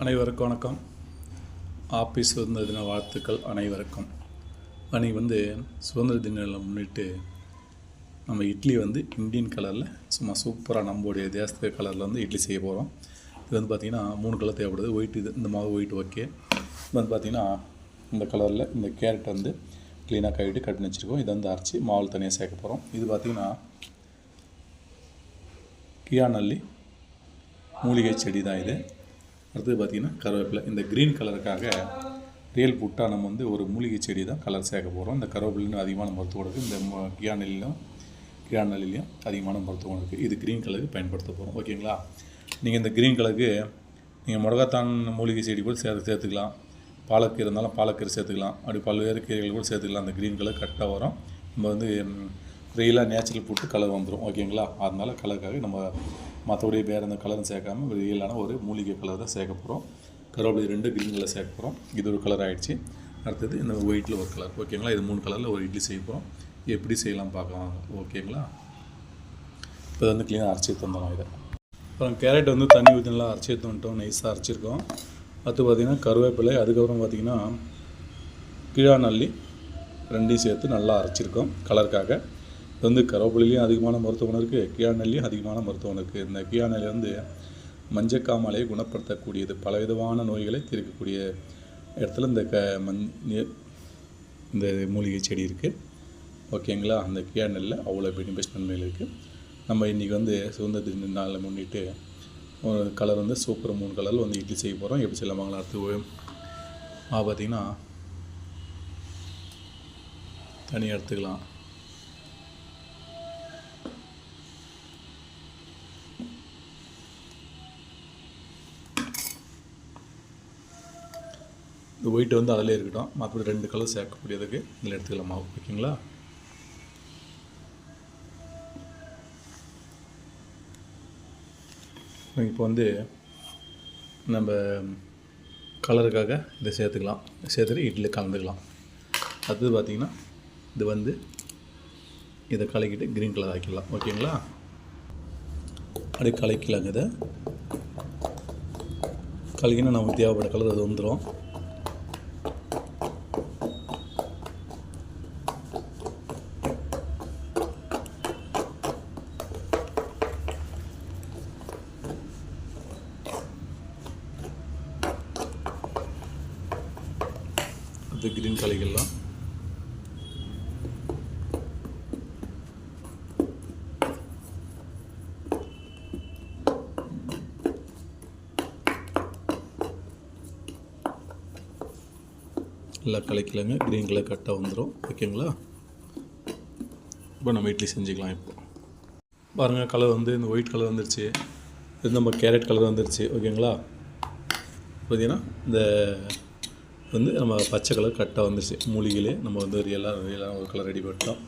அனைவருக்கும் வணக்கம். ஆஃபீஸ் சுதந்திர தின வாழ்த்துக்கள் அனைவருக்கும். அன்றைக்கி வந்து சுதந்திர தினம் முன்னிட்டு நம்ம இட்லி வந்து இந்தியன் கலரில் சும்மா சூப்பராக நம்மளுடைய தேசத்து கலரில் வந்து இட்லி செய்ய போகிறோம் இது வந்து பார்த்திங்கன்னா மூணு கலர் தேவைப்படுது. ஒயிட் இது இந்த மாவு ஒயிட் ஓகே இது வந்து பார்த்திங்கன்னா இந்த கலரில் இந்த கேரட் வந்து க்ளீனாக கழுவிட்டு கட் பண்ணி வச்சுருக்கோம். இதை வந்து அரைச்சி மாவில் தனியாக சேர்க்க போகிறோம் இது பார்த்திங்கன்னா கியாநல்லி மூலிகை செடி தான் இது. அடுத்தது பார்த்திங்கன்னா கருவேப்பிலை. இந்த க்ரீன் கலருக்காக ரியல் புட்டாக நம்ம வந்து ஒரு மூலிகை செடி தான் கலர் சேர்க்க போகிறோம் இந்த கருவேப்பிலைன்னு அதிகமான மருத்துவம் இருக்குது இந்த ம- கியாநெல்லிலும் அதிகமான மருத்துவம் இருக்குது இது க்ரீன் கலருக்கு பயன்படுத்த போகிறோம் ஓகேங்களா நீங்கள் இந்த க்ரீன் கலருக்கு நீங்கள் மிளகாத்தான் மூலிகை செடி கூட சேர்த்து சேர்த்துக்கலாம். பாலக்கீரை இருந்தாலும் பாலக்கீரை சேர்த்துக்கலாம். அப்படி பல்வேறு கீரைகள் கூட சேர்த்துக்கலாம். அந்த க்ரீன் கலர் கரெக்டாக வரும். நம்ம வந்து ரியலாக நேச்சுரல் போட்டு கலர் வந்துடும் ஓகேங்களா அதனால கலருக்காக நம்ம மற்றபடி வேறு எந்த கலரும் சேர்க்காம ரியலான ஒரு மூலிகை கலர் தான் சேர்க்க போகிறோம் கருவேப்பிலை ரெண்டு க்ரீன் கலர் சேர்க்க போகிறோம் இது ஒரு கலர் ஆயிடுச்சு. அடுத்தது இந்த ஒயிட்டில் ஒரு கலர் ஓகேங்களா இது மூணு கலரில் ஒரு இட்லி செய்ய போகிறோம் எப்படி செய்யலாம் பார்க்கலாம். ஓகேங்களா இப்போ வந்து க்ளீனாக அரைச்சி தந்துடலாம் இதை. அப்புறம் கேரட் வந்து தண்ணி ஊற்றி நல்லா அரைச்சி தந்துட்டோம் நைஸாக அரைச்சிருக்கோம். அடுத்து பார்த்திங்கன்னா கருவேப்பிலை அதுக்கப்புறம் பார்த்திங்கன்னா கீழாநல்லி ரெண்டையும் சேர்த்து நல்லா அரைச்சிருக்கோம் கலருக்காக வந்து கருவேப்பிலையும் அதிகமான மருத்துவம் இருக்குது கியாநெல்லையும் அதிகமான மருத்துவம் இருக்குது இந்த கீழாநெல்லி வந்து மஞ்சக்காமலையை குணப்படுத்தக்கூடியது பலவிதமான நோய்களை தீர்க்கக்கூடிய இடத்துல இந்த க மஞ் இந்த மூலிகை செடி இருக்குது ஓகேங்களா? அந்த கியாநெல்லில் அவ்வளோ பெனிஃபிட் நன்மைகள் இருக்குது நம்ம இன்றைக்கி வந்து சுதந்திர தின நாளில் முன்னிட்டு ஒரு கலர் வந்து சூப்பர் மூணு கலரில் வந்து இட்லி செய்ய போகிறோம் எப்படி செய்யலாம் வாங்கலாம். அடுத்து ஆ பார்த்தீங்கன்னா தனியாக எடுத்துக்கலாம். இந்த ஒயிட் வந்து அதிலே இருக்கட்டும். மற்றபடி ரெண்டு கலர் சேர்க்கக்கூடியதுக்கு இதில் எடுத்துக்கலாம். மாவு ஓகேங்களா? இப்போ வந்து நம்ம கலருக்காக இதை சேர்த்துக்கலாம். சேர்த்துட்டு இட்லி கலந்துக்கலாம். அடுத்தது பார்த்திங்கன்னா இது வந்து இதை கலக்கிட்டு க்ரீன் கலர் ஆக்கிடலாம். ஓகேங்களா? அப்படியே கலக்கிலாங்க இதை. கலக்கினா நமக்கு தேவைப்பட்ட கலர் அது வந்துடும் அது க்ரீன் நல்லா கலக்கலங்க க்ரீன் கலர் கரெக்டாக வந்துடும் ஓகேங்களா? இப்போ நம்ம இட்லி செஞ்சுக்கலாம் இப்போ. பாருங்கள் கலர் வந்து இந்த ஒயிட் கலர் வந்துருச்சு. இது நம்ம கேரட் கலர் வந்துருச்சு. ஓகேங்களா? பார்த்தீங்கன்னா இந்த வந்து நம்ம பச்சை கலர் கரெக்டாக வந்துருச்சு மூலிகையிலே நம்ம வந்து ரியலாக ரியலாக ஒரு கலர் ரெடி பண்ணிட்டோம்.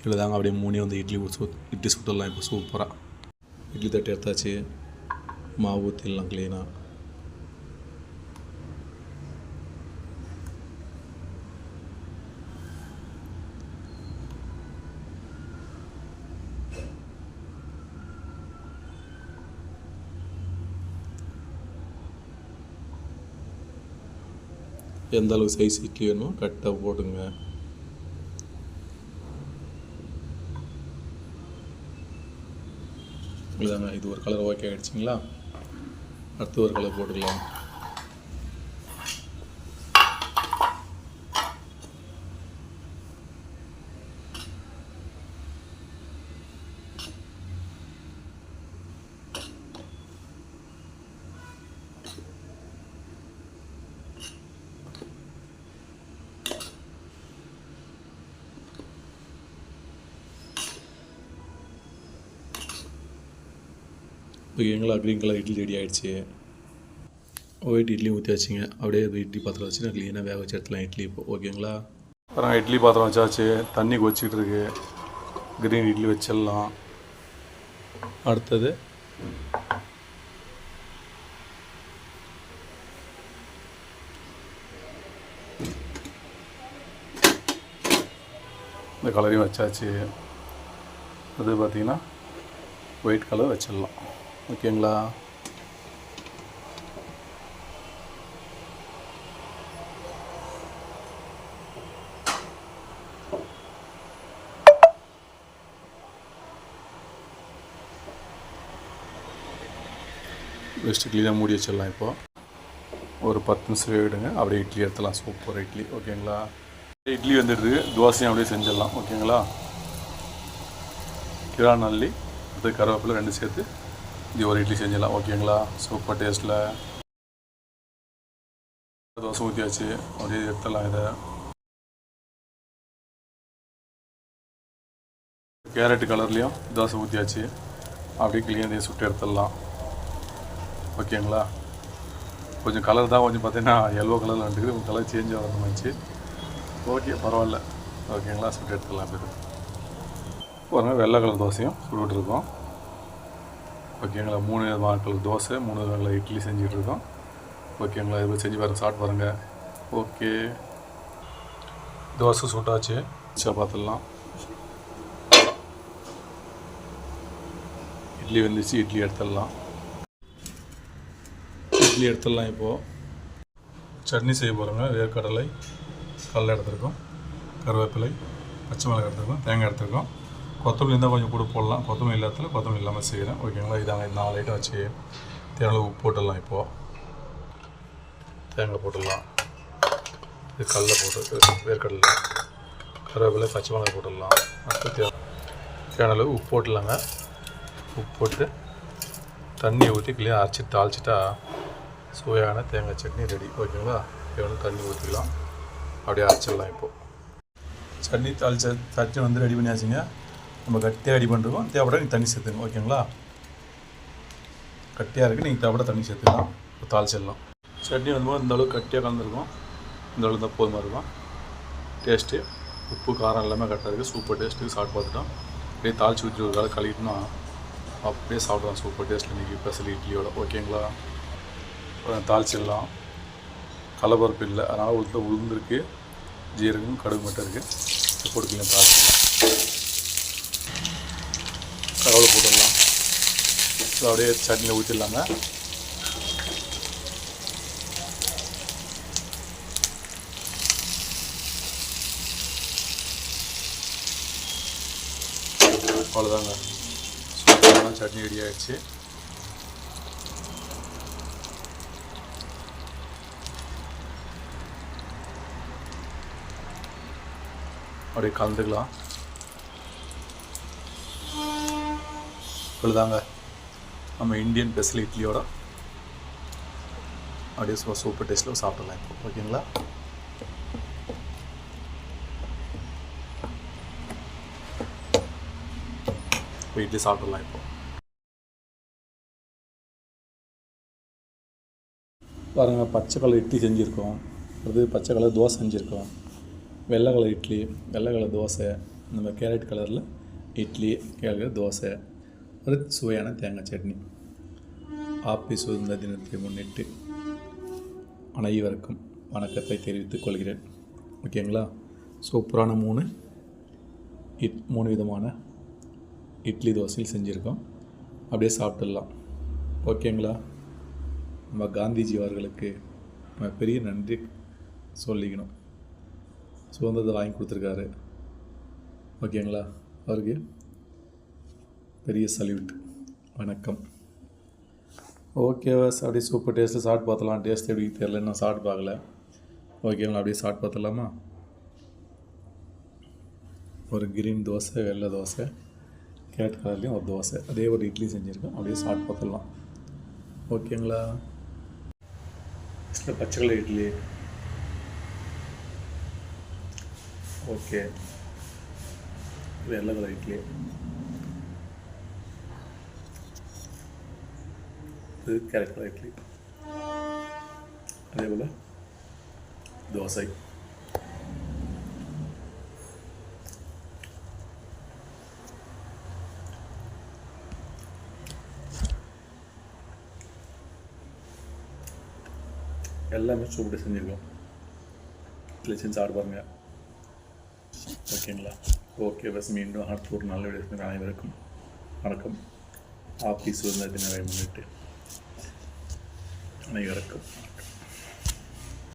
இதில் தாங்க அப்படியே மூணே வந்து இட்லி ஊற்றி இட்லி சுட்டுடலாம் இப்போ சூப்பராக இட்லி தட்டு எடுத்தாச்சு. மாவு ஊற்றிடலாம் க்ளீனாக எந்த அளவுக்கு சைஸ் இட்லி வேணுமோ கரெக்டாக போடுங்க. இதாங்க இது ஒரு கலர் ஓகே ஆகிடுச்சிங்களா அடுத்து ஒரு கலர் போட்டுக்கலாம் ஓகேங்களா? க்ரீன் கலர் இட்லி ரெடி ஆகிடுச்சு ஒயிட் இட்லி ஊற்றி வச்சிங்க. அப்படியே இட்லி பாத்திரம் வச்சு நான் க்ளீனாக வேக வச்சு எடுத்துலாம் இட்லி இப்போ. ஓகேங்களா? அப்புறம் இட்லி பாத்திரம் வச்சாச்சு. தண்ணி கொச்சிக்கிட்டு இருக்கு. க்ரீன் இட்லி வச்சிடலாம். அடுத்தது? இந்த கலரையும் வச்சாச்சு. அது பார்த்திங்கன்னா ஒயிட் கலர் வச்சிடலாம். ஓகேங்களா? வெஸ்ட் க்ளீனாக மூடி வச்சிடலாம் இப்போது ஒரு பத்து நிமிஷம் விடுங்க அப்படியே இட்லி எடுத்துலாம் சூப்பர் இட்லி. ஓகேங்களா? இட்லி வந்துடுது. தோசையும் அப்படியே செஞ்சிடலாம். ஓகேங்களா? கிரான் அல்லி அடுத்து கருவேப்பிலை ரெண்டு சேர்த்து இது ஒரு இட்லி செஞ்சிடலாம் ஓகேங்களா? சூப்பர் டேஸ்ட்டில் தோசை ஊற்றியாச்சு அப்படியே எடுத்துடலாம் இதை. கேரட் கலர்லேயும் தோசை ஊற்றியாச்சு அப்படியே கிளீனாக சுட்டு எடுத்துடலாம். ஓகேங்களா? கொஞ்சம் கலர் தான் கொஞ்சம் பார்த்தீங்கன்னா எல்லோ கலரில் வந்துருக்கு உங்கள் கலர் சேஞ்ச் ஆகிற ஓகே பரவாயில்ல. ஓகேங்களா? சுட்டு எடுத்துடலாம் இப்போ பாருங்க வெள்ளை கலர் தோசையும் சுட்டுட்ருக்கோம் ஓகேங்களா மூணு விதமான தோசை மூணு விதமான இட்லி செஞ்சுட்டு இருக்கோம் ஓகேங்களா இது செஞ்சு வர சாப்பிட்டு பாருங்கள் ஓகே. தோசை சுட்டாச்சு சரி இட்லி வந்துச்சு இட்லி எடுத்துடலாம். இட்லி எடுத்துடலாம் இப்போது சட்னி செய்ய போகிறோங்க வேர்க்கடலை கடலை எடுத்துருக்கோம். கருவேப்பிலை பச்சை மிளகாய் எடுத்துருக்கோம் தேங்காய் எடுத்துருக்கோம். கொத்தமல்லி இருந்தால் கொஞ்சம் கூட போடலாம். கொத்தமல்லி இல்லாததில் கொத்தமல்லி இல்லாமல் செய்கிறேன் ஓகேங்களா இதாங்க இந்த நாலு ஐட்டம் வச்சு தேவையான உப்பு போட்டுடலாம் இப்போது தேங்காய் போட்டுடலாம். இது கடலை போட்டு வேர்க்கடலை. கருவேப்பிலை பச்சை மிளகாய் போட்டுடலாம். அடுத்து தே தேவையான அளவு உப்பு போட்டுடலாங்க. உப்பு போட்டு தண்ணியை ஊற்றி கிளியாக அரைச்சி தாளிச்சிட்டா சுவையான தேங்காய் சட்னி ரெடி ஓகேங்களா தேவையான தண்ணி ஊற்றிக்கலாம் அப்படியே அரைச்சிடலாம் இப்போது சட்னி தாளிச்ச சட்னி வந்து ரெடி பண்ணியாச்சுங்க. நம்ம கட்டியாக ரெடி பண்ணிருக்கோம். தேவைப்பட நீங்கள் தண்ணி சேர்த்துங்க ஓகேங்களா? கட்டியாக இருக்குது நீங்கள் தேவைப்பட தண்ணி சேர்த்துக்கலாம். இப்போ தாளிச்சிடலாம் சட்னி வந்து இந்த அளவுக்கு கட்டியாக கலந்துருக்கும். இந்த அளவுக்கு தான் போதுமா இருக்கும். டேஸ்ட்டு உப்பு காரம் எல்லாமே கரெக்டாக இருக்குது சூப்பர் டேஸ்ட்டுக்கு சாப்பிட்டு பார்த்துட்டோம். அப்படியே தாளிச்சு ஊற்றி ஒரு வேலை கழுவிட்டோம்னா அப்படியே சாப்பிடலாம். சூப்பர் டேஸ்ட்டில் இன்றைக்கி ஸ்பெஷல் இட்லியோட. ஓகேங்களா? அப்புறம் தாளிச்சிடலாம் கலப்பரப்பு இல்லை. அதனால் உளுந்து உளுந்துருக்கு ஜீரகம் கடுகு மட்டும் இருக்குது கொடுக்கலாம் போட்டுக்கலாம் தகவலை போட்டுடலாம். இதை அப்படியே சட்னியில் ஊற்றிடலாங்க அவ்வளோதாங்க. சூப்பரான சட்னி ரெடி ஆயிடுச்சு. அப்படியே கலந்துக்கலாம். இவ்வளோதாங்க நம்ம இந்தியன் ஸ்பெஷல் இட்லியோட அப்படியே சும்மா சூப்பர் டேஸ்ட்டில் சாப்பிடலாம் இப்போ. ஓகேங்களா? இப்போ இட்லி சாப்பிடலாம் இப்போ. பாருங்க பச்சை கலர் இட்லி செஞ்சுருக்கோம். அடுத்து பச்சை கலர் தோசை செஞ்சுருக்கோம். வெள்ளை கலர் இட்லி வெள்ளை கலர் தோசை நம்ம கேரட் கலரில் இட்லி கேரட் தோசை. ஒரு சுவையான தேங்காய் சட்னி. ஆப்பி சுதந்திர தினத்தை முன்னிட்டு அனைவருக்கும் வணக்கத்தை தெரிவித்துக் கொள்கிறேன். ஓகேங்களா? சூப்பரான மூணு இட் மூணு விதமான இட்லி தோசையில் செஞ்சுருக்கோம். அப்படியே சாப்பிட்டுடலாம். ஓகேங்களா? நம்ம காந்திஜி அவர்களுக்கு நம்ம பெரிய நன்றி சொல்லிக்கணும். சுதந்திரத்தை வாங்கி கொடுத்துருக்காரு. ஓகேங்களா? அவருக்கு பெரிய சல்யூட். வணக்கம். ஓகே வாஸ் அப்படியே சூப்பர் டேஸ்ட்டு சாப்பிட்டு பார்த்தலாம் டேஸ்ட் எப்படி தெரியல இன்னும் சாப்பிட்டு பார்க்கல. ஓகேங்களா அப்படியே சாட் பார்த்துடலாமா? ஒரு கிரீன் தோசை வெள்ளை தோசை கேட் கலர்லேயும் ஒரு தோசை. அதே ஒரு இட்லி செஞ்சுருக்கோம் அப்படியே ஷார்ட் பார்த்துடலாம். ஓகேங்களா ஃபஸ்ட்டில் பச்சை கலர் இட்லி. ஓகே வெள்ளை கலர் இட்லி. இது கேரட் கலர் இட்லி அதே போல் தோசை எல்லாமே சூப்பராக செஞ்சுருக்கோம் இதில் செஞ்சு சாப்பிட்டு பாருங்க ஓகேங்களா ஓகே பஸ் மீண்டும் அடுத்த ஒரு நல்ல வீடியோ அனைவருக்கும் வணக்கம் ஆஃபீஸ் சுதந்திர தினவை முன்னிட்டு அனைவருக்கும் வணக்கம்